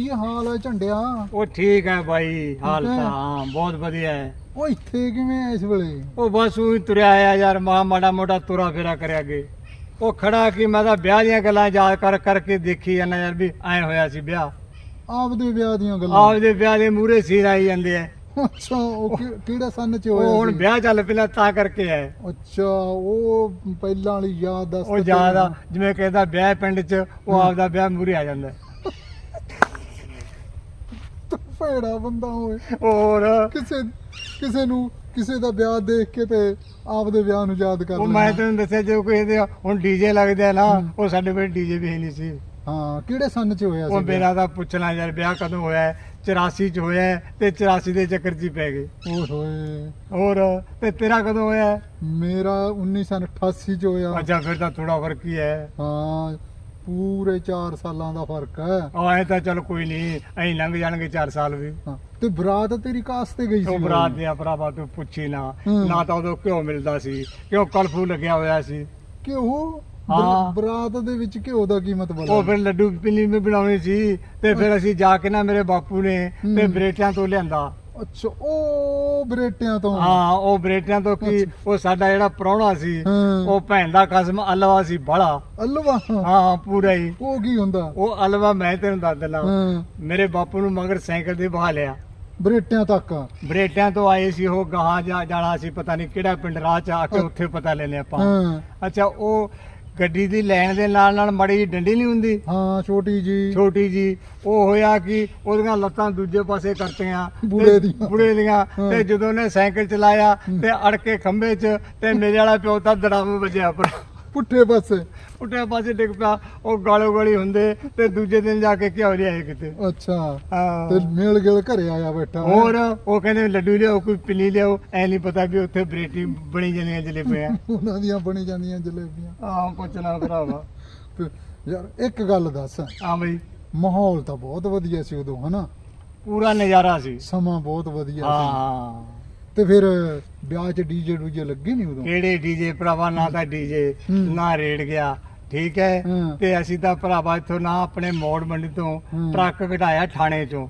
ਕੀ ਹਾਲ ਹੈ ਝੰਡਿਆ? ਉਹ ਠੀਕ ਹੈ ਬਾਈ ਹਾਲ। ਤਾਂ ਹਾਂ ਬਹੁਤ ਵਧੀਆ ਹੈ। ਉਹ ਇੱਥੇ ਕਿਵੇਂ ਆ ਇਸ ਵੇਲੇ? ਉਹ ਬਸ ਉਹੀ ਤੁਰਿਆ ਆਇਆ ਯਾਰ ਮਾ ਮਾੜਾ ਮੋਟਾ ਤੁਰਾ ਫੇਰਾ ਕਰਿਆ ਗੇ ਉਹ ਖੜਾ ਕਿ ਮੈਂ ਤਾਂ ਵਿਆਹ ਦੀਆਂ ਗੱਲਾਂ ਯਾਦ ਕਰ ਕਰਕੇ ਦੇਖੀ ਜਾਂਦਾ ਯਾਰ ਵੀ ਐ ਹੋਇਆ ਸੀ ਵਿਆਹ। ਆਪਦੇ ਵਿਆਹ ਦੀਆਂ ਗੱਲਾਂ। ਆਪਦੇ ਵਿਆਹ ਦੇ ਮੂਹਰੇ ਸੀਰ ਆਈ ਜਾਂਦੇ ਆ। ਅੱਛਾ ਉਹ ਕਿ- ਕਿਹੜਾ ਸੰਨ ਚ ਉਹ ਹੋਇਆ ਹੁਣ ਸੀ? ਵਿਆਹ ਚੱਲ ਪਿਆ ਤਾਂ ਕਰਕੇ ਹੈ। ਅੱਛਾ ਉਹ ਪਹਿਲਾਂ ਵਾਲੀ ਯਾਦ ਦੱਸ ਉਹ ਤਾਂ ਯਾਦ ਆ। ਜਿਵੇਂ ਕਹਿੰਦਾ ਵਿਆਹ ਪਿੰਡ 'ਚ ਉਹ ਆਪਦਾ ਵਿਆਹ ਮੂਹਰੇ ਆ ਜਾਂਦਾ। ਭੈੜਾ ਬੰਦਾ ਹੋਏ ਹੋਰ? ਕਿਸੇ ਕਿਸੇ ਨੂੰ ਕਿਸੇ ਦਾ ਵਿਆਹ ਦੇਖ ਕੇ ਤੇ ਆਪਦੇ ਵਿਆਹ ਨੂੰ ਯਾਦ ਕਰ ਉਹ। ਮੈਂ ਤੈਨੂੰ ਦੱਸਿਆ ਜੋ ਕੋਈ ਇਹਦੇ ਹੁਣ ਡੀਜੇ ਲੱਗਦੇ ਆ ਨਾ ਉਹ ਸਾਡੇ ਕੋਲ ਡੀਜੇ ਵੀ ਨਹੀਂ ਸੀ। ਹਾਂ ਕਿਹੜੇ ਸੰਨ ਚ ਹੋਇਆ ਉਹ ਸੀ ਮੇਰਾ ਤਾਂ ਪੁੱਛਣਾ ਯਾਰ ਵਿਆਹ ਕਦੋਂ ਹੋਇਆ ਹੈ? 84 ਚ ਹੋਇਆ ਤੇ 84 ਦੇ ਚੱਕਰ 'ਚ ਪੈ ਗਏ। ਓਏ ਹੋਏ। ਹੋਰ ਤੇ ਤੇਰਾ ਕਦੋਂ ਹੋਇਆ? ਮੇਰਾ 1988 ਚ ਹੋਇਆ। ਅੱਛਾ ਫਿਰ ਤਾਂ ਥੋੜਾ ਫ਼ਰਕ ਹੀ ਹੈ। ਹਾਂ ਪੂਰੇ 4 ਸਾਲਾਂ ਦਾ ਫ਼ਰਕ ਹੈ। ਉਹ ਐ ਤਾਂ ਚਲ ਕੋਈ ਨਹੀਂ ਐਂ ਲੰਘ ਜਾਣਗੇ 4 ਸਾਲ ਵੀ। ਹਾਂ, ਤੇ ਬਰਾਤ ਤੇਰੀ ਕਾਸ ਤੇ ਗਈ ਸੀ ਉਹ ਬਰਾਤ ਦੇ ਭਰਾਵਾ ਤੂੰ ਪੁੱਛੀ ਨਾ। ਹੂੰ। ਨਾ ਤਾਂ ਉਦੋਂ ਘਿਓ ਮਿਲਦਾ ਸੀ ਕਿਉਂ ਕਲਫੂ ਲੱਗਿਆ ਹੋਇਆ ਸੀ। ਘਿਓ? ਹਾਂ। ਬਰ- ਬਰਾਤ ਦੇ ਵਿੱਚ ਘਿਓ ਦਾ ਕੀ ਮਤਲਬ ਉਹ ਫਿਰ ਲੱਡੂ ਪਿੰਨੀ ਵੀ ਬਣਾਉਣੀ ਸੀ ਤੇ ਫਿਰ ਅਸੀਂ ਜਾ ਕੇ ਨਾ ਮੇਰੇ ਬਾਪੂ ਨੇ ਤੇ ਹੂੰ। ਬਰੇਟਿਆਂ ਤੋਂ ਲਿਆਂਦਾ। ਅੱਛਾ ਉਹ ਬਰੇਟਿਆਂ ਤੋਂ। ਹਾਂ ਉਹ ਬਰੇਟਿਆਂ ਤੋਂ ਕੀ ਉਹ ਸਾਡਾ ਜਿਹੜਾ ਪ੍ਰਾਹੁਣਾ ਸੀ। ਉਹ ਭੈਣ ਦਾ ਕਸਮ ਅਲਵਾ ਸੀ ਬੜਾ। ਅਲਵਾ? ਹਾਂ ਪੂਰਾ ਹੀ। ਉਹ ਕੀ ਹੁੰਦਾ? ਉਹ ਅਲਵਾ ਮੈਂ ਤੈਨੂੰ ਦੱਸ ਦਿੰਦਾ। ਹਾਂ। ਮੇਰੇ ਬਾਪੂ ਨੂੰ ਮਗਰ ਸਾਈਕਲ ਤੇ ਬਹਾ ਲਿਆ। ਬਰੇਟਿਆਂ ਤੱਕ? ਬਰੇਟਿਆਂ ਤੋਂ ਆਏ ਸੀ ਉਹ ਗਾਹਾਂ ਜਾ ਜਾਣਾ ਸੀ ਪਤਾ ਨਹੀਂ ਕਿਹੜਾ ਪਿੰਡ ਰਾਹ ਚ ਆ ਕੇ ਉੱਥੇ ਪਤਾ ਲੈਨੇ ਆਪਾਂ। ਹਾਂ। ਅੱਛਾ ਉਹ ਗੱਡੀ ਦੀ ਲਾਈਨ ਦੇ ਨਾਲ ਨਾਲ ਮੜੀ ਜਿਹੀ ਡੰਡੀ ਨਹੀਂ ਹੁੰਦੀ? ਹਾਂ ਛੋਟੀ ਜੀ। ਛੋਟੀ ਜੀ। ਉਹ ਹੋਇਆ ਕਿ ਉਹਦੀਆਂ ਲੱਤਾਂ ਦੂਜੇ ਪਾਸੇ ਕਰਤੀਆਂ ਬੁੜੇ ਦੀਆਂ। ਬੁੜੇ ਦੀਆਂ। ਤੇ ਜਦੋਂ ਨੇ ਸਾਈਕਲ ਚਲਾਇਆ ਤੇ ਅੜ ਕੇ ਖੰਭੇ 'ਚ ਤੇ ਮੇਰੇ ਵਾਲਾ ਪਿਓ ਤਾਂ ਦੜਾਮ ਵੱਜਿਆ ਪਰ ਪੁੱਠੇ ਪਾਸੇ। ਉੱਟੇ ਪਾਸੇ ਡਿੱਗ ਪਿਆ ਉਹ ਗਾਲੋ ਗਾਲੀ ਹੁੰਦੇ ਤੇ ਦੂਜੇ ਦਿਨ ਜਾ ਕੇ ਘਿਓ ਲਿਆਏ ਕਿਤੇ। ਅੱਛਾ। ਹਾਂ। ਤੇ ਮੇਲ ਗਿਲ ਘਰੇ ਆਇਆ ਬੈਠਾ? ਹੋਰ ਉਹ ਕਹਿੰਦੇ ਲੱਡੂ ਲਿਆਓ ਕੋਈ ਪਿੰਨੀ ਲਿਆਓ ਐ ਨਹੀਂ ਪਤਾ ਵੀ ਉੱਥੇ ਬਰੇਟੀ ਬਣੀ ਜਾਂਦੀਆਂ ਜਲੇਬੀਆਂ। ਉਹਨਾਂ ਦੀਆਂ ਬਣੀ ਜਾਂਦੀਆਂ ਜਲੇਬੀਆਂ। ਆਹ ਪੁੱਛਣਾ ਭਰਾਵਾ। ਤੇ ਯਾਰ ਇੱਕ ਗੱਲ ਦੱਸ। ਹਾਂ ਬਈ। ਮਾਹੌਲ ਤਾਂ ਬਹੁਤ ਵਧੀਆ ਸੀ ਉਦੋਂ ਹਨਾ? ਪੂਰਾ ਨਜ਼ਾਰਾ ਸੀ। ਸਮਾਂ ਬਹੁਤ ਵਧੀਆ ਸੀ। ਹਾਂ। ਤੇ ਫਿਰ ਵਿਆਹ 'ਚ ਡੀਜੇ ਡੂਜੇ ਲੱਗੇ ਨਹੀਂ ਉਦੋਂ? ਕਿਹੜੇ ਡੀਜੇ? ਭਰਾਵਾ ਨਾ ਤਾਂ ਡੀਜੇ ਹੂੰ। ਨਾ ਰੇੜ ਗਿਆ ਠੀਕ ਹੈ? ਹਾਂ। ਤੇ ਅਸੀਂ ਤਾਂ ਭਰਾਵਾ ਇੱਥੋਂ ਨਾ ਆਪਣੇ ਮੋੜ ਮੰਡੀ ਤੋਂ ਹੂੰ। ਟਰੱਕ ਕਢਾਇਆ ਥਾਣੇ ਚੋਂ।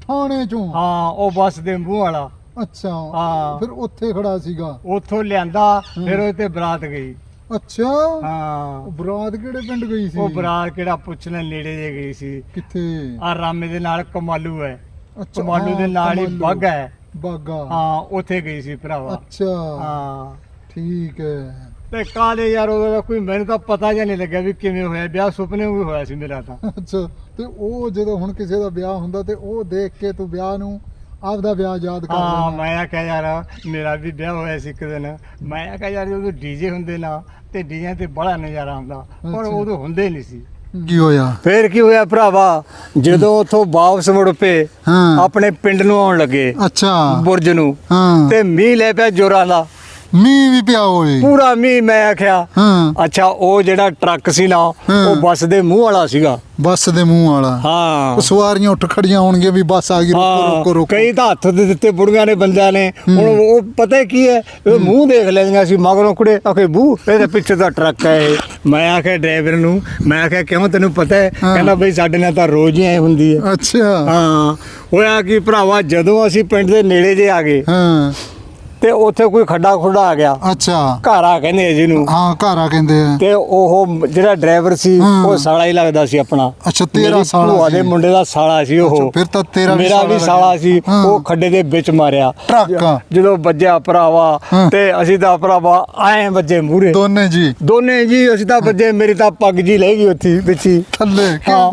ਥਾਣੇ 'ਚੋਂ? ਹਾਂ ਉਹ ਬੱਸ ਦੇ ਮੂੰਹ ਵਾਲਾ। ਅੱਛਾ। ਹਾਂ। ਫਿਰ ਉੱਥੇ ਖੜਾ ਸੀਗਾ? ਉੱਥੋਂ ਲਿਆਂਦਾ ਹੂੰ। ਫਿਰ ਉਹ ਤੇ ਬਰਾਤ ਗਈ। ਅੱਛਾ। ਹਾਂ। ਉਹ ਬਰਾਤ ਕਿਹੜੇ ਪਿੰਡ ਗਈ ਸੀ? ਉਹ ਬਰਾਤ ਕਿਹੜਾ ਪੁੱਛਣ ਨੇੜੇ ਜੇ ਗਈ ਸੀ। ਕਿੱਥੇ? ਆ ਰਾਮੇ ਦੇ ਨਾਲ ਕਮਾਲੂ ਹੈ। ਅੱਛਾ ਕਮਾਲੂ ਦੇ ਹਾਂ, ਨਾਲ ਹੀ ਕਮਾਲੂ। ਬਾਗਾ ਹੈ। ਬਾਗਾ। ਹਾਂ ਉੱਥੇ ਗਈ ਸੀ ਭਰਾਵਾ। ਅੱਛਾ। ਹਾਂ। ਠੀਕ ਹੈ। ਤੇ ਕਾਲੇ ਯਾਰ ਉਹਦਾ ਕੋਈ ਮੈਨੂੰ ਤਾਂ ਪਤਾ ਜਿਹਾ ਨਹੀਂ ਲੱਗਿਆ ਵੀ ਕਿਵੇਂ ਹੋਇਆ। ਵਿਆਹ ਸੁਪਨੇ ਵੀ ਹੋਇਆ ਸੀ ਮੇਰਾ ਤਾਂ। ਅੱਛਾ ਤੇ ਉਹ ਜਦੋਂ ਹੁਣ ਕਿਸੇ ਦਾ ਵਿਆਹ ਹੁੰਦਾ ਤੇ ਉਹ ਦੇਖ ਕੇ ਤੂੰ ਵਿਆਹ ਨੂੰ ਆਪਦਾ ਵਿਆਹ ਯਾਦ ਕਰ ਹਾਂ ਲੈਂਦਾ। ਮੈਂ ਆਖਿਆ ਯਾਰ ਮੇਰਾ ਵੀ ਵਿਆਹ ਹੋਇਆ ਸੀ ਇੱਕ ਦਿਨ। ਮੈਂ ਆਖਿਆ ਯਾਰ ਜਦੋਂ ਡੀਜੇ ਹੁੰਦੇ ਨਾ ਤੇ ਡੀਜੇ ਤੇ ਬੜਾ ਨਜ਼ਾਰਾ ਆਉਂਦਾ। ਪਰ ਅੱਛਾ। ਉਦੋਂ ਹੁੰਦੇ ਨਹੀਂ ਸੀ। ਕੀ ਹੋਇਆ? ਫੇਰ ਕੀ ਹੋਇਆ ਭਰਾਵਾ? ਜਦੋਂ ਉਥੋਂ ਵਾਪਸ ਮੁੜ ਪਏ ਹਾਂ। ਆਪਣੇ ਪਿੰਡ ਨੂੰ ਆਉਣ ਲੱਗੇ। ਅੱਛਾ। ਬੁਰਜ ਨੂੰ। ਹਾਂ। ਤੇ ਮੀਂਹ ਲੈ ਪਿਆ ਜੋਰਾਂ ਦਾ। ਮੀਂਹ ਵੀ ਪਿਆ ਹੋਏ ਪੂਰਾ ਮੀਂਹ ਮੈਂ ਆਖਿਆ ਹਾਂ। ਅੱਛਾ ਉਹ ਜਿਹੜਾ ਟਰੱਕ ਸੀ ਨਾ। ਉਹ ਬੱਸ ਦੇ ਮੂੰਹ ਵਾਲਾ ਸੀਗਾ। ਬੱਸ ਦੇ ਮੂੰਹ ਵਾਲਾ। ਹਾਂ। ਉਹ ਸਵਾਰੀਆਂ ਉੱਠ ਖੜੀਆਂ ਹੋਣਗੀਆਂ ਵੀ ਬੱਸ ਆ ਗਈ ਰੁਕੋ ਰੁਕੋ ਕਈ ਤਾਂ ਹੱਥ ਦੇ ਦਿੱਤੇ ਬੁੜੀਆਂ ਨੇ ਬੰਦਿਆਂ ਨੇ। ਹੁਣ ਉਹ ਪਤਾ ਕੀ ਹੈ ਉਹ ਮੂੰਹ ਦੇਖ ਲੈਂਦੀਆਂ ਸੀ ਮਗਰੋਂ ਕੁੜੇ ਆਖੇ ਬੂ ਇਹਦੇ ਪਿੱਛੇ ਦਾ ਟਰੱਕ ਹੈ। ਮੈਂ ਆਖਿਆ ਡਰਾਈਵਰ ਨੂੰ। ਮੈਂ ਆਖਿਆ ਕਿਉਂ ਤੈਨੂੰ ਪਤਾ ਹੈ? ਹਾਂ। ਕਹਿੰਦਾ ਬਈ ਸਾਡੇ ਨਾਲ ਤਾਂ ਰੋਜ਼ ਹੀ ਐ ਹੁੰਦੀ ਹੈ। ਅੱਛਾ। ਹਾਂ। ਹੋਇਆ ਕਿ ਭਰਾਵਾ ਜਦੋਂ ਅਸੀਂ ਪਿੰਡ ਦੇ ਨੇੜੇ ਜੇ ਆ ਗਏ ਹਾਂ। ਤੇ ਉੱਥੇ ਕੋਈ ਖੱਡਾ ਖੁੱਡਾ ਆ ਗਿਆ ਅੱਛਾ ਘਾਰਾ ਕਹਿੰਦੇ ਆ ਜਿਹਨੂੰ ਹਾਂ ਘਰ ਆ ਕਹਿੰਦੇ ਆ ਤੇ ਉਹ ਜਿਹੜਾ ਡਰਾਈਵਰ ਸੀ। ਉਹ ਸਾਲਾ ਹੀ ਲੱਗਦਾ ਸੀ ਆਪਣਾ ਅੱਛਾ ਤੇਰਾ ਸਾਲਾ ਭੂਆ ਦੇ ਸੀ। ਮੁੰਡੇ ਦਾ ਸਾਲਾ ਸੀ ਉਹ ਫਿਰ ਤਾਂ ਤੇਰਾ ਵੀ ਮੇਰਾ ਵੀ ਸਾਲਾ। ਸੀ। ਉਹ ਖੱਡੇ ਦੇ ਵਿੱਚ ਮਾਰਿਆ ਟਰੱਕ। ਜਦੋਂ ਵੱਜਿਆ ਭਰਾਵਾ। ਤੇ ਅਸੀਂ ਤਾਂ ਭਰਾਵਾ ਐਂ ਵੱਜੇ ਮੂਰੇ ਦੋਨੇ ਜੀ ਦੋਨੇ ਜੀ ਅਸੀਂ ਤਾਂ ਵੱਜੇ ਮੇਰੀ ਤਾਂ ਪੱਗ ਜੀ ਲੈ ਗਈ ਉੱਥੇ ਵਿੱਚ ਥੱਲੇ ਹਾਂ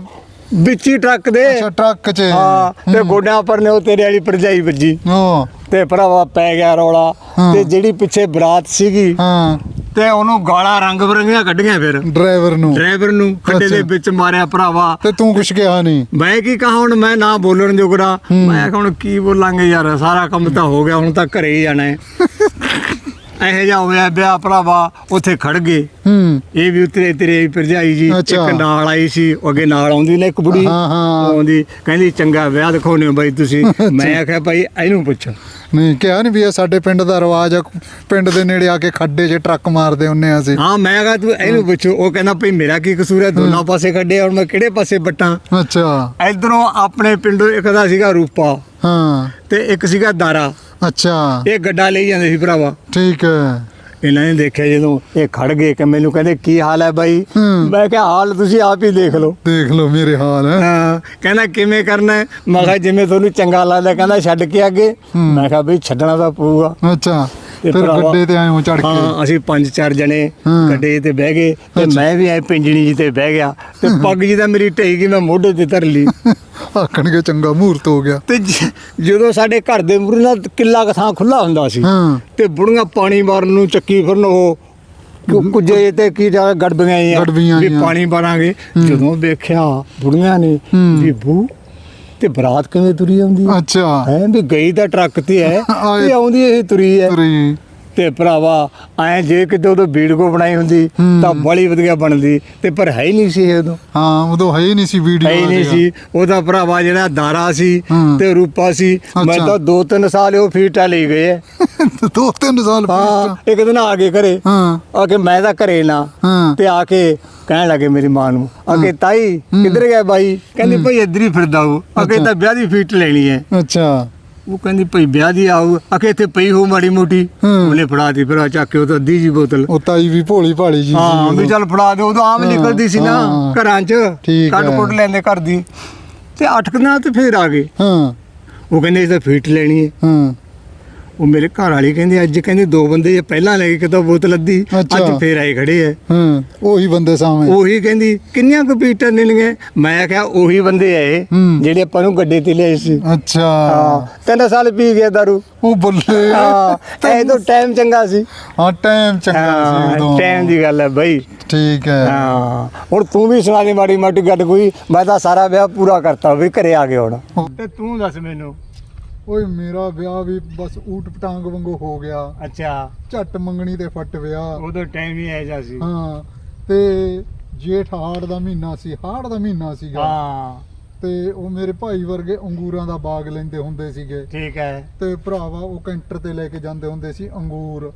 ਵਿੱਚ ਹੀ ਟਰੱਕ ਦੇ। ਅੱਛਾ ਟਰੱਕ 'ਚ। ਹਾਂ ਤੇ ਗੋਡਿਆਂ ਪਰ ਨੇ ਉਹ ਤੇਰੇ ਵਾਲੀ ਭਰਜਾਈ ਵੱਜੀ। ਉਹ ਤੇ ਭਰਾਵਾ ਪੈ ਗਿਆ ਰੌਲਾ। ਹਾਂ। ਤੇ ਜਿਹੜੀ ਪਿੱਛੇ ਬਰਾਤ ਸੀਗੀ ਹਾਂ। ਤੇ ਉਹਨੂੰ ਗਾਲਾਂ ਰੰਗ ਬਰੰਗੀਆਂ ਕੱਢੀਆਂ ਫਿਰ। ਡਰਾਈਵਰ ਨੂੰ। ਡਰਾਈਵਰ ਨੂੰ ਖੱਡੇ ਦੇ। ਵਿੱਚ ਮਾਰਿਆ ਭਰਾਵਾ। ਤੇ ਤੂੰ ਕੁਛ ਕਿਹਾ ਨਹੀਂ? ਮੈਂ ਕੀ ਕਹਾਂ ਹੁਣ? ਮੈਂ ਨਾ ਬੋਲਣ ਜੋਗੜਾ। ਹੂੰ। ਮੈਂ ਹੁਣ ਕੀ ਬੋਲਾਂਗੇ ਯਾਰ? ਸਾਰਾ ਕੰਮ ਤਾਂ ਹੋ ਗਿਆ ਹੁਣ ਤਾਂ ਘਰੇ ਹੀ ਜਾਣਾ ਹੈ। ਇਹੋ ਜਿਹਾ ਹੋਇਆ ਵਿਆਹ ਭਰਾਵਾ ਉੱਥੇ ਖੜ ਗਏ। ਹੂੰ। ਇਹ ਵੀ ਉਤਰੇ ਤੇਰੇ ਭਰਜਾਈ ਜੀ ਅੱਛਾ। ਇੱਕ ਨਾਲ ਆਈ ਸੀ ਉਹ ਅੱਗੇ ਨਾਲ ਆਉਂਦੀ ਨੇ ਇੱਕ ਬੁੜੀ। ਹਾਂ, ਹਾਂ। ਆਉਂਦੀ ਕਹਿੰਦੀ ਚੰਗਾ ਵਿਆਹ ਦਿਖਾਉਣੇ ਹੋ ਬਾਈ ਤੁਸੀਂ। ਮੈਂ ਆਖਿਆ ਭਾਈ ਇਹਨੂੰ ਪੁੱਛ। ਨਹੀਂ ਕਿਹਾ ਨਹੀਂ ਵੀ ਇਹ ਸਾਡੇ ਪਿੰਡ ਦਾ ਰਿਵਾਜ ਆ ਪਿੰਡ ਦੇ ਨੇੜੇ ਆ ਕੇ ਖੱਡੇ 'ਚ ਟਰੱਕ ਮਾਰਦੇ ਹੁੰਨੇ ਆ ਅਸੀਂ। ਹਾਂ ਮੈਂ ਕਹਾ ਤੂੰ ਇਹਨੂੰ ਪੁੱਛੋ। ਉਹ ਕਹਿੰਦਾ ਭਈ ਮੇਰਾ ਕੀ ਕਸੂਰ ਹੈ? ਦੋਨਾਂ ਪਾਸੇ ਕੱਢੇ ਹੁਣ ਮੈਂ ਕਿਹੜੇ ਪਾਸੇ ਬੱਟਾਂ ਅੱਛਾ। ਇਧਰੋਂ ਆਪਣੇ ਪਿੰਡੋਂ ਇੱਕ ਦਾ ਸੀਗਾ ਰੂਪਾ ਹਾਂ। ਤੇ ਇੱਕ ਸੀਗਾ ਦਾਰਾ। ਅੱਛਾ। ਇਹ ਗੱਡਾ ਲਈ ਜਾਂਦੇ ਸੀ ਭਰਾਵਾ। ਠੀਕ ਹੈ। ਇਹਨਾਂ ਨੇ ਦੇਖਿਆ ਜਦੋਂ ਇਹ ਖੜ ਗਏ ਕਿ ਮੈਨੂੰ ਕਹਿੰਦੇ ਕੀ ਹਾਲ ਹੈ ਬਾਈ। ਮੈਂ ਕਿਹਾ ਹਾਲ ਤੁਸੀਂ ਆਪ ਹੀ ਦੇਖ ਲਓ। ਦੇਖ ਲਓ ਮੇਰੇ ਹਾਲ ਹੈ। ਹਾਂ ਕਹਿੰਦਾ ਕਿਵੇਂ ਕਰਨਾ ਹੈ? ਮੈਂ ਕਿਹਾ ਜਿਵੇਂ ਤੁਹਾਨੂੰ ਚੰਗਾ ਲੱਗਦਾ ਕਹਿੰਦਾ ਛੱਡ ਕੇ ਅੱਗੇ। ਮੈਂ ਕਿਹਾ ਬਈ ਛੱਡਣਾ ਤਾਂ ਪਊਗਾ। ਅੱਛਾ। ਫਿਰ ਭਰਾਵਾ- ਗੱਡੇ ਤੇ ਆਏ ਹੋ ਚੜ ਕੇ ਹਾਂ ਅਸੀਂ ਪੰਜ ਚਾਰ ਜਣੇ ਹਾਂ। ਗੱਡੇ ਤੇ ਬਹਿ ਗਏ ਤੇ ਅੱਛਾ। ਮੈਂ ਵੀ ਐ ਪਿੰਜਣੀ ਜੀ ਤੇ ਬਹਿ ਗਿਆ ਤੇ ਪੱਗ ਜੀ ਤਾਂ ਮੇਰੀ ਢਈ ਗਈ ਮੈਂ ਮੋਢੇ ਤੇ ਧਰ ਲਈ ਆਖਣਗੇ ਚੰਗਾ ਮਹੂਰਤ ਹੋ ਗਿਆ ਤੇ ਜ- ਜਦੋਂ ਸਾਡੇ ਘਰ ਦੇ ਮੂਹਰੇ ਨਾਲ ਕਿੱਲਾ ਕੁ ਥਾਂ ਖੁੱਲਾ ਹੁੰਦਾ ਸੀ ਹਾਂ ਤੇ ਬੁੜੀਆਂ ਪਾਣੀ ਮਾਰਨ ਨੂੰ ਚੱਕੀ ਫਿਰਨ ਉਹ ਕੁ- ਕੁਝੇ ਤੇ ਕੀ ਜਾ ਗੜਬੀਆਂ ਆ ਗੜਬੀਆਂ ਵੀ। ਪਾਣੀ ਮਾਰਾਂਗੇ। ਜਦੋਂ ਵੇਖਿਆ ਬੁੜੀਆਂ ਨੇ ਹੂੰ। ਵੀ ਬੂ ਤੇ ਬਰਾਤ ਕਿਵੇਂ ਤੁਰੀ ਆਉਂਦੀ ਹੈ? ਅੱਛਾ। ਹੈ ਵੀ ਗਈ ਤਾਂ ਟਰੱਕ ਤੇ ਹੈ। ਤੇ ਆਉਂਦੀ ਇਹ ਤੁਰੀ ਹੈ। ਤੁਰੀ। ਤੇ ਭਰਾਵਾ ਐ ਜੇ ਕਿਤੇ ਉਦੋਂ ਵੀਡੀਓ ਬਣਾਈ ਹੁੰਦੀ। ਤਾਂ ਬੜੀ ਵਧੀਆ ਬਣਦੀ ਤੇ ਪਰ ਹੈ ਹੀ ਨਹੀਂ ਸੀ ਇਹ ਉਦੋਂ। ਹਾਂ ਉਦੋਂ ਹੈ ਹੀ ਨਹੀਂ ਸੀ ਵੀਡੀਓ ਹੈ ਹੀ ਨਹੀਂ ਸੀ। ਉਹਦਾ ਭਰਾਵਾ ਜਿਹੜਾ ਦਾਰਾ ਸੀ। ਤੇ ਰੂਪਾ ਸੀ। ਮੈਂ। ਤਾਂ ਦੋ ਤਿੰਨ ਸਾਲ ਉਹ ਫੀਟਾ ਲਈ ਗਏ। ਦੋ ਤਿੰਨ ਸਾਲ ਹਾਂ ਇੱਕ ਦਿਨ ਆ ਕੇ ਘਰੇ। ਹਾਂ। ਆ ਕੇ ਮੈਂ ਤਾਂ ਘਰੇ ਨਾ ਤੇ ਆ ਕੇ ਕਹਿਣ ਲੱਗੇ ਮੇਰੀ ਮਾਂ ਨੂੰ ਕੇ ਤਾਈ। ਕਿੱਧਰ ਗਿਆ ਬਾਈ? ਕਹਿੰਦੀ ਭਾਈ ਇੱਧਰ ਹੀ ਫਿਰਦਾ ਉਹ। ਅੱਛਾ। ਤਾਂ ਵਿਆਹ ਦੀ ਫੀਟ ਲੈਣੀ ਹੈ। ਅੱਛਾ। ਉਹ ਕਹਿੰਦੀ ਭਾਈ ਵਿਆਹ ਦੀ ਆਊ ਆ ਕੇ ਇੱਥੇ ਪਈ ਹੋ ਮਾੜੀ ਮੋਟੀ ਹੂੰ। ਉਹਨੇ ਫੜਾਤੀ ਫਿਰ ਆ ਚੱਕ ਕੇ ਉਹ ਤਾਂ ਅੱਧੀ ਜੀ ਬੋਤਲ ਉਹ ਤਾਈ ਵੀ ਭੋਲੀ ਭਾਲੀ ਜੀ ਸੀ ਹਾਂ ਵੀ ਉਦੋਂ। ਚੱਲ ਫੜਾ ਦੇ ਉਦੋਂ ਆਮ ਹਾਂ, ਨਿਕਲਦੀ ਸੀ ਨਾ ਹਾਂ। ਘਰਾਂ 'ਚ ਠੀਕ ਕੱਢ ਹੈ। ਕੁੱਟ ਲੈਂਦੇ ਘਰ ਦੀ ਤੇ ਦਿਨਾਂ ਤੇ ਫੇਰ ਆ ਗਏ ਹਾਂ ਉਹ ਕਹਿੰਦੇ ਇਹ ਤਾਂ ਫੀਟ ਲੈਣੀ ਹੈ ਹਾਂ ਉਹ ਮੇਰੇ ਘਰ ਵਾਲੀ ਕਹਿੰਦੇ ਅੱਜ ਕਹਿੰਦੇ ਦੋ ਬੰਦੇ ਜੇ ਪਹਿਲਾਂ ਲੈ ਕੇ ਕਿਤੋਂ ਬੋਤਲ ਅੱਧੀ ਅੱਛਾ। ਅੱਜ ਫੇਰ ਆਏ ਖੜੇ ਐ। ਹਾਂ ਉਹੀ ਬੰਦੇ ਸਾਹਮਣੇ। ਉਹੀ ਕਹਿੰਦੀ ਕਿੰਨੀਆਂ ਕੁ ਪੀਟਰ ਨਿਲਗੇ ਮੈਂ ਕਿਹਾ ਉਹੀ ਬੰਦੇ ਆਏ ਹੂੰ। ਜਿਹੜੇ ਆਪਾਂ ਨੂੰ ਗੱਡੇ ਤੇ ਲਿਆਏ ਸੀ। ਅੱਛਾ। ਹਾਂ ਤਿੰਨ ਸਾਲ ਪੀ ਗਿਆ ਦਾਰੂ। ਉਹ ਬੱਲੇ। ਹਾਂ ਇਹ ਤਾਂ ਟਾਈਮ ਚੰਗਾ ਸੀ। ਹਾਂ ਟਾਈਮ ਚੰਗਾ ਸੀ ਉਦੋਂ। ਟਾਈਮ ਦੀ ਗੱਲ ਹੈ ਬਈ। ਠੀਕ ਹੈ ਹਾਂ ਹੁਣ ਤੂੰ ਵੀ ਸੁਣਾ ਦੇ ਮਾੜੀ ਮਾੜੀ ਗੱਲ ਕੋਈ ਮੈਂ ਤਾਂ ਸਾਰਾ ਵਿਆਹ ਪੂਰਾ ਕਰਤਾ ਵੀ ਘਰੇ ਆ ਗਿਆ ਹੁਣ। ਤੇ ਤੂੰ ਦੱਸ ਮੈਨੂੰ ਓਏ ਮੇਰਾ ਵਿਆਹ ਵੀ ਬਸ ਊਟ ਪਟਾਂਗ ਵਾਂਗੂ ਹੋ ਗਿਆ। ਅੱਛਾ। ਝੱਟ ਮੰਗਣੀ ਤੇ ਫੱਟ ਵਿਆਹ। ਉਦੋਂ ਟਾਈਮ ਹੀ ਐਜਾ ਸੀ। ਹਾਂ ਤੇ ਜੇਠ ਹਾੜ ਦਾ ਮਹੀਨਾ ਸੀ ਹਾੜ ਦਾ ਮਹੀਨਾ ਸੀਗਾ। ਹਾਂ। ਤੇ ਉਹ ਮੇਰੇ ਭਾਈ ਵਰਗੇ ਅੰਗੂਰਾਂ ਦਾ ਬਾਗ ਲੈਂਦੇ ਹੁੰਦੇ ਸੀਗੇ। ਠੀਕ ਹੈ। ਤੇ ਭਰਾਵਾ ਉਹ ਕੈਂਟਰ ਤੇ ਲੈ ਕੇ ਜਾਂਦੇ ਹੁੰਦੇ ਸੀ ਅੰਗੂਰ।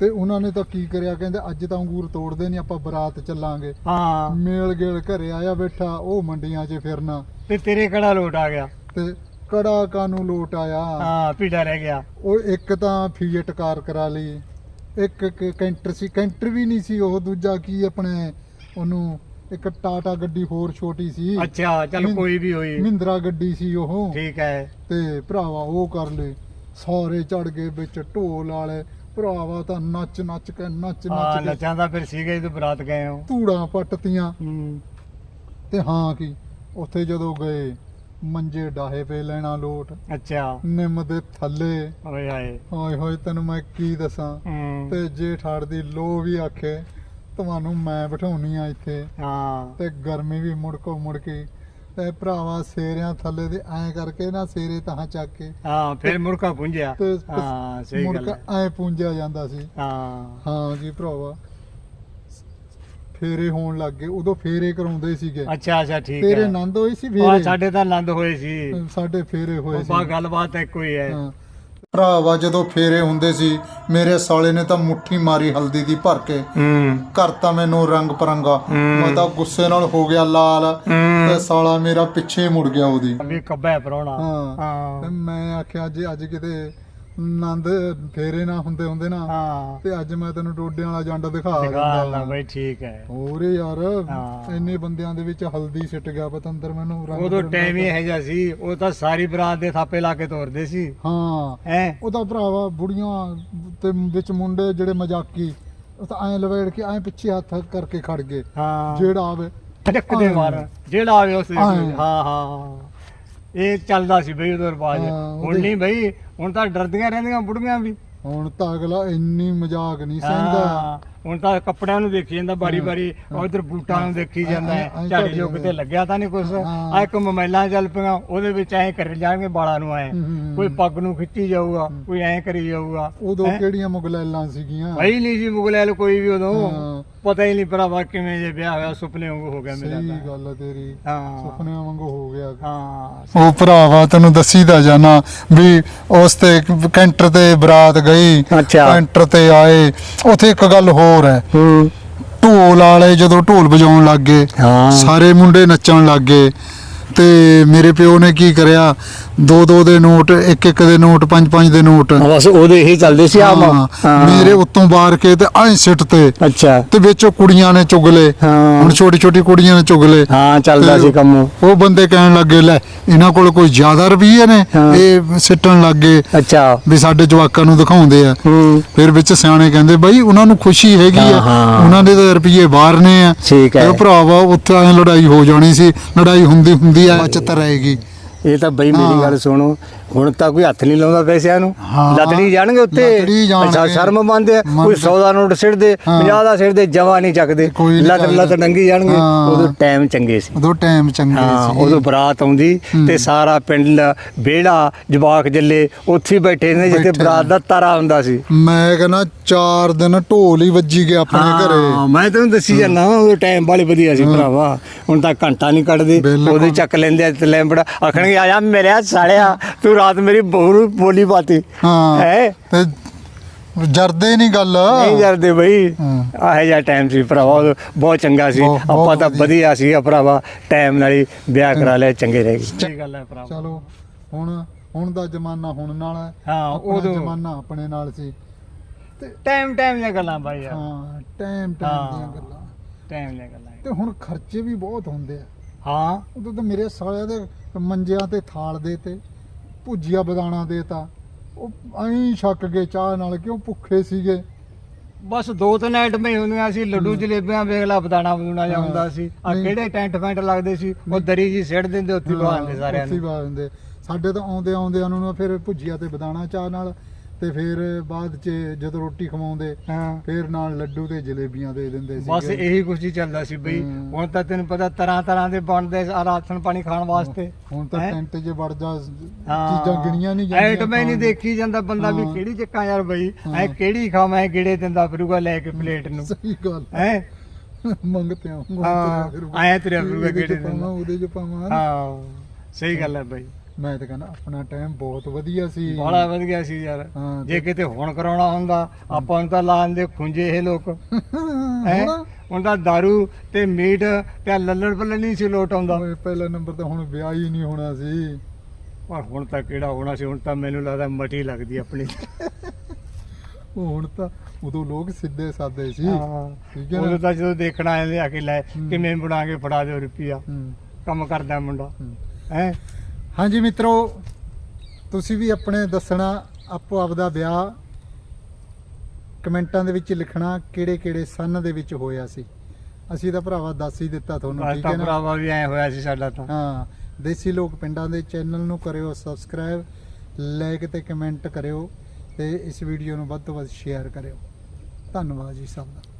ਤੇ ਉਹਨਾਂ ਨੇ ਤਾਂ ਕੀ ਕਰਿਆ ਕਹਿੰਦੇ ਅੱਜ ਤਾਂ ਅੰਗੂਰ ਤੋੜਦੇ ਨਹੀਂ ਆਪਾਂ ਬਰਾਤ ਚੱਲਾਂਗੇ। ਹਾਂ। ਮੇਲ ਗੇਲ ਘਰੇ ਆਇਆ ਬੈਠਾ ਉਹ ਮੰਡੀਆਂ 'ਚ ਫਿਰਨਾ। ਤੇ ਤੇਰੇ ਕਿਹੜਾ ਲੋਟ ਆ ਗਿਆ? ਤੇ ਕੜਾ ਕਾਨੂੰ ਲੋਟ ਆਇਆ? ਹਾਂ ਪੀੜਾ ਰਹਿ ਗਿਆ। ਉਹ ਇੱਕ ਤਾਂ ਫੀਟ ਕਾਰ ਕਰਾ ਲਈ ਇੱਕ ਇੱਕ ਕੈਂਟਰ ਸੀ ਕੈਂਟਰ ਵੀ ਨਹੀਂ ਸੀ ਉਹ ਦੂਜਾ ਕੀ ਆਪਣੇ ਉਹਨੂੰ ਇੱਕ ਟਾਟਾ ਗੱਡੀ ਹੋਰ ਛੋਟੀ ਸੀ। ਅੱਛਾ ਚੱਲ ਕੋਈ ਵੀ ਹੋਈ। ਮਹਿੰਦਰਾ ਗੱਡੀ ਸੀ ਉਹ। ਠੀਕ ਹੈ। ਤੇ ਭਰਾਵਾ ਉਹ ਕਰ ਲਏ ਸਾਰੇ ਚੜ ਗਏ ਵਿੱਚ ਢੋਲ ਵਾਲੇ ਭਰਾਵਾ ਤਾਂ ਨੱਚ ਨੱਚ ਕੇ ਨੱਚ ਨੱਚ ਕੇ ਨੱਚਾਂ ਦਾ ਫਿਰ ਸੀਗਾ ਜਦੋਂ ਬਰਾਤ ਗਏ ਹੋ। ਧੂੜਾਂ ਪੱਟਤੀਆਂ। ਤੇ ਹਾਂ ਕੀ ਉੱਥੇ ਜਦੋਂ ਗਏ ਮੰਜੇ ਡਾਹੇ ਪੇ ਲੈਣਾ ਲੋਟ। ਅੱਛਾ। ਨਿੰਮ ਦੇ ਥੱਲੇ। ਓਏ ਹਾਏ। ਹਾਏ ਹੋਏ ਤੈਨੂੰ ਮੈਂ ਕੀ ਦੱਸਾਂ? ਤੇ ਜੇ ਠਾੜ ਦੀ ਲੋ ਵੀ ਆਖੇ ਤੁਹਾਨੂੰ ਮੈਂ ਬਿਠਾਉਣੀ ਆ ਇੱਥੇ। ਹਾਂ। ਤੇ ਗਰਮੀ ਵੀ ਮੁੜਕੋ ਮੁੜਕੀ ਤੇ ਭਰਾਵਾ ਸੇਰਿਆਂ ਥੱਲੇ ਦੇ ਐਂ ਕਰਕੇ ਨਾ ਸੇਰੇ ਤਾਂ ਚੱਕ ਕੇ। ਹਾਂ ਫਿਰ ਮੁਰਕਾ ਪੁੰਜਿਆ ਤੇ ਹਾਂ ਸਹੀ ਗੱਲ ਮੁੜਕਾ ਹੈ। ਐਂ ਪੂੰਜਿਆ ਜਾਂਦਾ ਸੀ। ਹਾਂ। ਹਾਂ ਜੀ ਭਰਾਵਾ। ਫੇਰੇ ਹੋਣ ਲੱਗ ਗਏ ਉਦੋਂ ਫੇਰੇ ਕਰਾਉਂਦੇ ਸੀਗੇ। ਅੱਛਾ ਅੱਛਾ ਠੀਕ ਹੈ। ਆਨੰਦ ਹੋਏ ਸੀ ਆ ਫੇਰੇ। ਸਾਡੇ ਤਾਂ ਆਨੰਦ ਹੋਏ ਸੀ। ਸਾਡੇ ਫੇਰੇ ਹੋਏ ਸੀ। ਬਾ ਗੱਲਬਾਤ ਇੱਕੋ ਹੀ ਹੈ। ਹਾਂ। ਭਰਾਵਾ ਜਦੋਂ ਫੇਰੇ ਹੁੰਦੇ ਸੀ ਮੇਰੇ ਸਾਲੇ ਨੇ ਤਾਂ ਮੁੱਠੀ ਮਾਰੀ ਹਲਦੀ ਦੀ ਭਰ ਕੇ। ਹੂੰ। ਕਰਤਾ ਮੈਨੂੰ ਰੰਗ ਪਰੰਗਾ। ਹੂੰ। ਮੈਂ ਤਾਂ ਗੁੱਸੇ ਨਾਲ ਹੋ ਗਿਆ ਲਾਲ। ਹੂੰ। ਤੇ ਸਾਲਾ ਮੇਰਾ ਪਿੱਛੇ ਮੁੜ ਗਿਆ ਉਹਦੀ। ਵੀ ਕੱਬਾ ਪਰੋਣਾ ਹਾਂ। ਤੇ ਹਾਂ ਮੈਂ ਆਖਿਆ ਜੇ ਅੱਜ ਕਿਤੇ ਨੰਦ ਫੇਰੇ ਨਾ ਹੁੰਦੇ ਹੁੰਦੇ ਨਾ। ਹਾਂ। ਤੇ ਅੱਜ ਮੈਂ ਤੈਨੂੰ ਡੋਡਿਆਂ ਵਾਲਾ ਜੰਡ ਦਿਖਾ ਦਿਖਾ ਲਾ ਦਿੰਦਾ ਬਈ ਠੀਕ ਹੈ। ਹੋਰ ਯਾਰ ਹਾਂ। ਇੰਨੇ ਬੰਦਿਆਂ ਦੇ ਵਿੱਚ ਹਲਦੀ ਸਿੱਟ ਗਿਆ ਪਤੰਦਰ ਮੈਨੂੰ ਰੰਗ ਉਦੋਂ ਬਿਰੰਗਾ ਟਾਈਮ ਹੀ ਇਹੋ ਜਿਹਾ ਸੀ ਉਹ ਤਾਂ ਸਾਰੀ ਬਰਾਤ ਦੇ ਥਾਪੇ ਲਾ ਕੇ ਤੋਰਦੇ ਸੀ। ਹਾਂ। ਹੈ? ਉਹਦਾ ਭਰਾਵਾ ਬੁੜੀਆਂ ਤੇ ਵਿੱਚ ਮੁੰਡੇ ਜਿਹੜੇ ਮਜ਼ਾਕੀ ਉਹ ਤਾਂ ਐਂ ਲਵੇੜ ਕੇ ਐਂ ਪਿੱਛੇ ਹੱਥ ਕਰਕੇ ਖੜ ਗਏ। ਹਾਂ। ਜਿਹੜਾ ਆਵੇ ਟਕ ਦੇ ਮਾਰ ਜਿਹੜਾ ਆਵੇ ਉਸ ਦੇ ਹਾਂ। ਹਾਂ ਹਾਂ। ਇਹ ਚੱਲਦਾ ਸੀ ਬਈ ਉਦੋਂ ਰਿਵਾਜ। ਹਾਂ, ਹੁਣ ਉਹਦੇ- ਨਹੀਂ ਬਈ ਹੁਣ ਤਾਂ ਡਰਦੀਆਂ ਰਹਿੰਦੀਆਂ ਬੁੜੀਆਂ ਵੀ। ਹੁਣ ਤਾਂ ਅਗਲਾ ਇੰਨੀ ਮਜ਼ਾਕ ਨਹੀਂ ਸਹਿੰਦਾ। ਹਾਂ। ਹੁਣ ਤਾਂ ਕੱਪੜਿਆਂ ਨੂੰ ਦੇਖੀ ਜਾਂਦਾ ਬਾਰੀ ਬਾਰੀ ਉਧਰ ਬੂਟਾਂ ਨੂੰ ਦੇਖੀ ਜਾਂਦਾ ਹੈ। ਝਾੜੀ ਜੋ ਕਿਤੇ ਲੱਗਿਆ ਤਾਂ ਨਹੀਂ ਕੁਛ। ਹਾਂ। ਆ ਇੱਕ ਮੋਬਾਈਲਾਂ ਚੱਲ ਪਈਆਂ ਉਹਦੇ ਵਿੱਚ ਐਂ ਕਰੀ ਜਾਣਗੇ ਬਾਲਾਂ ਨੂੰ ਐ। ਹੂੰ, ਹੂੰ, ਕੋਈ ਪੱਗ ਨੂੰ ਖਿੱਚੀ ਜਾਊਗਾ ਕੋਈ ਐਂ ਕਰੀ ਜਾਊਗਾ। ਉਦੋਂ ਹੈਂ? ਕਿਹੜੀਆਂ ਮੁਗਲੈਲਾਂ ਸੀਗੀਆਂ? ਭਾਈ ਨਹੀਂ ਸੀ ਮੁਗਲੈਲ ਕੋਈ ਵੀ ਉਦੋਂ। ਹਾਂ। ਪਤਾ ਹੀ ਨਹੀਂ ਭਰਾਵਾ ਕਿਵੇਂ ਜੇ ਵਿਆਹ ਹੋਇਆ ਸੁਪਨੇ ਵਾਂਗੂ ਹੋ ਗਿਆ ਮੇਰਾ ਸਹੀ ਗੱਲ ਆ ਤੇਰੀ। ਹਾਂ। ਸੁਪਨਿਆਂ ਵਾਂਗੂ ਹੋ ਗਿਆ। ਹਾਂ। ਉਹ ਭਰਾਵਾ ਤੈਨੂੰ ਦੱਸੀਦਾ ਜਾਣਾ ਵੀ ਉਸ ਤੇ ਕੈਂਟਰ ਤੇ ਬਰਾਤ ਗਈ। ਕੈਂਟਰ ਤੇ ਆਏ। ਉਥੇ ਇੱਕ ਗੱਲ ਹੋਰ ਹੈ। ਹੂੰ। ਢੋਲ ਵਾਲੇ ਜਦੋਂ ਢੋਲ ਵਜਾਉਣ ਲੱਗ ਗਏ ਹਾਂ। ਸਾਰੇ ਮੁੰਡੇ ਨੱਚਣ ਲੱਗ ਗਏ। ਤੇ ਮੇਰੇ ਪਿਓ ਨੇ ਕੀ ਕਰਿਆ? ਦੋ ਦੋ ਦੇ ਨੋਟ ਇੱਕ ਇੱਕ ਦੇ ਨੋਟ ਪੰਜ ਪੰਜ ਦੇ ਨੋਟ। ਬਸ ਉਹਦੇ ਹੀ ਚੱਲਦੇ ਸੀ ਹਾਂ, ਮੇਰੇ ਉੱਤੋਂ ਬਾਰ ਕੇ ਤੇ ਐਂ ਸਿੱਟ ਤੇ। ਅੱਛਾ। ਤੇ ਵਿੱਚ ਕੁੜੀਆਂ ਨੇ ਚੁਗਲੇ। ਹੁਣ ਛੋਟੀ ਛੋਟੀ ਕੁੜੀਆਂ ਨੇ ਚੁਗਲੇ ਹਾਂ ਚੱਲਦਾ ਸੀ ਕੰਮ। ਉਹ ਬੰਦੇ ਕਹਿਣ ਲੱਗੇ ਲੈ ਇਹਨਾਂ ਕੋਲ ਕੋਈ ਜ਼ਿਆਦਾ ਰੁਪਈਏ ਨੇ। ਇਹ ਸਿੱਟਣ ਲੱਗੇ ਅੱਛਾ। ਵੀ ਸਾਡੇ ਜਵਾਕਾਂ ਨੂੰ ਦਿਖਾਉਂਦੇ ਆ। ਫਿਰ ਵਿੱਚ ਸਿਆਣੇ ਕਹਿੰਦੇ ਬਈ ਉਹਨਾਂ ਨੂੰ ਖੁਸ਼ੀ ਹੈਗੀ ਆ। ਉਹਨਾਂ ਦੇ ਤਾਂ ਰੁਪਈਏ ਬਾਹਰਨੇ ਆ। ਠੀਕ ਹੈ। ਭਰਾਵਾ ਉੱਥੇ ਐ ਲੜਾਈ ਹੋ ਜਾਣੀ ਸੀ। ਲੜਾਈ ਹੁੰਦੀ ਹੁੰਦੀ ਆ ਬਚਤ ਰਹੇਗੀ। ਇਹ ਤਾਂ ਬਈ ਮੇਰੀ। ਗੱਲ ਸੁਣੋ ਹੁਣ ਤਾਂ ਕੋਈ ਹੱਥ ਨਹੀਂ ਲਾਉਂਦਾ ਪੈਸਿਆਂ ਨੂੰ ਹਾਂ। ਲੱਤੜੀ ਜਾਣਗੇ ਉੱਤੇ ਲੱਤੜੀ ਜਾਣਗੇ। ਅੱਛਾ ਸ਼ਰਮ ਮੰਨਦੇ ਆ। ਕੋਈ ਮੰਨਦੇ। 100 ਦਾ ਨੋਟ ਸਿੱਟਦੇ ਹਾਂ। 50 ਦਾ ਸਿੱਟਦੇ ਜਮਾ ਨਹੀਂ ਚੱਕਦੇ ਕੋਈ ਨਹੀਂ ਲੱਤ ਚੱਕਦਾ। ਲੱਤ ਨੰਗੀ ਜਾਣਗੇ ਹਾਂ। ਉਦੋਂ ਟਾਈਮ ਚੰਗੇ ਸੀ ਉਦੋਂ ਟਾਈਮ ਚੰਗੇ ਹਾਂ ਸੀ ਉਦੋਂ ਬਰਾਤ ਆਉਂਦੀ। ਤੇ ਸਾਰਾ ਪਿੰਡ ਵਿਹੜਾ ਜਵਾਕ ਜੱਲੇ ਉੱਥੇ ਹੀ ਬੈਠੇ ਨੇ ਜਿੱਥੇ ਬੈਠੇ ਬਰਾਤ ਦਾ ਤਾਰਾ ਹੁੰਦਾ ਸੀ ਮੈਂ ਕਹਿੰਦਾ 4 ਦਿਨ ਢੋਲ ਹੀ ਵੱਜੀ ਗਿਆ ਆਪਣੇ ਹਾਂ, ਘਰੇ ਮੈਂ ਤੈਨੂੰ ਦੱਸੀ ਜਾਂਦਾ ਉਹ ਟਾਈਮ ਵਾਲੀ ਵਧੀਆ ਸੀ ਭਰਾਵਾ ਹੁਣ ਤਾਂ ਘੰਟਾ ਨਹੀਂ ਕੱਢਦੇ ਬਿਲਕੁਲ। ਉਹਦੇ ਚੱਕ ਲੈਂਦੇ ਆ ਤੇ ਲੈਂਬੜਾ ਆਖਣਗੇ ਆ ਜਾ ਮੇਰੇ ਸਾਲਿਆ ਤੂੰ ਰਾਤ ਮੇਰੀ ਬਹੂ ਨੂੰ ਬੋਲੀ ਪਾਤੀ। ਹਾਂ ਹੈ? ਤੇ ਜਰਦੇ ਨਹੀਂ ਗੱਲ। ਨਹੀਂ ਕਰਦੇ ਬਈ। ਆਹੇ ਜਿਹਾ ਟਾਈਮ ਸੀ ਭਰਾਵਾ ਬਹੁਤ ਚੰਗਾ ਸੀ। ਆਪਾਂ ਤਾਂ ਵਧੀਆ। ਸੀ ਭਰਾਵਾ। ਟਾਈਮ ਨਾਲ ਹੀ ਵਿਆਹ ਕਰਾ ਲਿਆ ਚੰਗੇ ਰਹਿ ਗਏ। ਸਹੀ ਗੱਲ ਹੈ ਭਰਾਵਾ। ਚਲੋ ਹੁਣ ਹੁਣ ਦਾ ਜ਼ਮਾਨਾ ਹੁਣ ਨਾਲ ਹੈ। ਹਾਂ ਉਦੋਂ। ਜ਼ਮਾਨਾ ਆਪਣੇ ਨਾਲ ਸੀ। ਟਾਈਮ ਟਾਈਮ ਦੀਆਂ ਗੱਲਾਂ ਬਾਈ ਯਾਰ। ਹਾਂ ਟਾਈਮ ਟਾਈਮ। ਦੀਆਂ ਗੱਲਾਂ। ਟਾਈਮ ਦੀਆਂ ਗੱਲਾਂ। ਤੇ ਹੁਣ ਖਰਚੇ ਵੀ ਬਹੁਤ ਹੁੰਦੇ ਆ। ਹਾਂ। ਉਦੋਂ ਤਾਂ ਮੇਰੇ ਸਾਲਿਆਂ ਦੇ ਮੰਜਿਆਂ ਤੇ ਥਾਲ ਦੇ ਤੇ ਭੁਜੀਆ ਬਦਾਣਾ ਦੇਤਾ ਉਹ ਐਂ ਛੱਕ ਗਏ ਚਾਹ ਨਾਲ ਕਿਉਂ ਭੁੱਖੇ ਸੀਗੇ? ਬਸ ਦੋ ਤਿੰਨ ਆਈਟਮਾਂ ਹੀ ਹੁੰਦੀਆਂ ਸੀ ਲੱਡੂ ਜਲੇਬੀਆਂ ਵੇਖ ਲਾ ਬਦਾਣਾ ਬਦੂਣਾ ਜਾਂ ਹਾਂ। ਹੁੰਦਾ ਸੀ। ਆ। ਕਿਹੜੇ ਟੈਂਟ ਫੈਂਟ ਲੱਗਦੇ ਸੀ? ਉਹ। ਦਰੀ ਜੀ ਸਿੱਟ ਦਿੰਦੇ ਉੱਥੇ ਬਹਾਉਂਦੇ ਸਾਰਿਆਂ ਨੂੰ। ਸਾਡੇ ਤਾਂ ਆਉਂਦੇ ਆਉਂਦੇ ਨੂੰ ਫਿਰ ਭੁਜੀਆ ਤੇ ਬਦਾਣਾ ਚਾਹ ਨਾਲ ਤੇ ਫਿਰ ਬਾਅਦ ਚ ਜਦੋਂ ਰੋਟੀ ਖਵਾਉਂਦੇ ਹਾਂ ਫਿਰ ਨਾਲ ਲੱਡੂ ਤੇ ਜਲੇਬੀਆਂ ਦੇ ਦਿੰਦੇ ਸੀ ਬਸ ਇਹੀ ਕੁਝ ਹੀ ਚੱਲਦਾ ਸੀ ਬਈ। ਹੁਣ ਤਾਂ ਤੈਨੂੰ ਪਤਾ ਤਰ੍ਹਾਂ ਤਰ੍ਹਾਂ ਦੇ ਬਣਦੇ ਆ ਰਾਸ਼ਨ ਪਾਣੀ ਖਾਣ ਵਾਸਤੇ ਹੁਣ ਤਾਂ? ਟੈਂਟ 'ਚ ਵੜ ਜਾ। ਚੀਜ਼ਾਂ ਗਿਣੀਆਂ ਨਹੀਂ ਜਾਂਦੀਆਂ ਆਈਟਮਾਂ ਹੀ ਨਹੀਂ ਦੇਖੀ ਜਾਂਦਾ ਬੰਦਾ ਵੀ। ਕਿਹੜੀ ਚੱਕਾਂ ਯਾਰ ਬਈ ਐ। ਕਿਹੜੀ ਖਾਵਾਂ ਐ ਕਿਹੜੇ ਦਿੰਦਾ ਫਿਰੂਗਾ ਲੈ ਕੇ ਪਲੇਟ ਨੂੰ ਸਹੀ ਗੱਲ ਹੈ ਮੰਗਤੇ ਆ ਹਾਂ, ਆਏਂ ਤੁਰਿਆ ਫਿਰੂਗਾ ਦਿਨ। ਪਾਵਾਂ ਉਹਦੇ ਚ ਪਾਵਾਂ ਹਾਂ ਸਹੀ ਗੱਲ ਹੈ ਬਈ ਮੈਂ ਤਾਂ ਕਹਿੰਦਾ ਆਪਣਾ ਟਾਈਮ ਬਹੁਤ ਵਧੀਆ ਸੀ। ਬੜਾ ਵਧੀਆ ਸੀ ਯਾਰ। ਹਾਂ, ਜੇ ਕਿਤੇ ਹੁਣ ਕਰਾਉਣਾ ਹੁੰਦਾ ਆਪਾਂ ਨੂੰ ਤਾਂ ਲਾਉਂਦੇ ਖੁੰਝੇ ਇਹ ਲੋਕ। ਹੈ? ਹੁਣ ਤਾਂ दारू ਤੇ ਮੀਟ ਤੇ ਲੱਲੜ ਪੱਲੜ ਨਹੀਂ ਸੀ ਲੋਟ ਆਉਂਦਾ। ਓਏ ਪਹਿਲਾ ਨੰਬਰ ਤਾਂ ਹੁਣ ਵਿਆਹ ਹੀ ਨਹੀਂ ਹੋਣਾ ਸੀ। ਪਰ ਹੁਣ ਤਾਂ ਕਿਹੜਾ ਹੋਣਾ ਸੀ ਹੁਣ ਤਾਂ ਮੈਨੂੰ ਲੱਗਦਾ ਮਟੀ ਲੱਗਦੀ ਆਪਣੀ। ਉਹ ਹੁਣ ਤਾਂ ਉਦੋਂ ਲੋਕ ਸਿੱਧੇ ਸਾਦੇ ਸੀ। ਹਾਂ। ਠੀਕ ਹੈ ਉਦੋਂ ਨਾ ਤਾਂ ਜਦੋਂ ਦੇਖਣਾ ਆਏ ਆ ਕੇ ਲੈ ਹੂੰ। ਕਿਵੇਂ ਬਣਾ ਕੇ ਫੜਾ ਦਿਓ ਰੁਪਿਆ ਹੂੰ, ਕੰਮ ਕਰਦਾ ਮੁੰਡਾ। ਹੂੰ। ਹੈ? ਹਾਂਜੀ ਮਿੱਤਰੋ ਤੁਸੀਂ ਵੀ ਆਪਣੇ ਦੱਸਣਾ ਆਪੋ ਆਪਦਾ ਵਿਆਹ ਕਮੈਂਟਾਂ ਦੇ ਵਿੱਚ ਲਿਖਣਾ ਕਿਹੜੇ ਕਿਹੜੇ ਸੰਨ ਦੇ ਵਿੱਚ ਹੋਇਆ ਸੀ। ਅਸੀਂ ਤਾਂ ਭਰਾਵਾ ਦੱਸ ਹੀ ਦਿੱਤਾ ਤੁਹਾਨੂੰ ਠੀਕ ਹੈ ਨਾ? ਭਰਾਵਾ ਵੀ ਐ ਹੋਇਆ ਸੀ ਸਾਡਾ ਤਾਂ। ਹਾਂ ਦੇਸੀ ਲੋਕ ਪਿੰਡਾਂ ਦੇ ਚੈਨਲ ਨੂੰ ਕਰਿਓ ਸਬਸਕ੍ਰਾਈਬ ਲਾਈਕ ਤੇ ਕਮੈਂਟ ਕਰਿਓ ਤੇ ਇਸ ਵੀਡੀਓ ਨੂੰ ਵੱਧ ਤੋਂ ਵੱਧ ਸ਼ੇਅਰ ਕਰਿਓ। ਧੰਨਵਾਦ ਜੀ ਸਭ ਦਾ।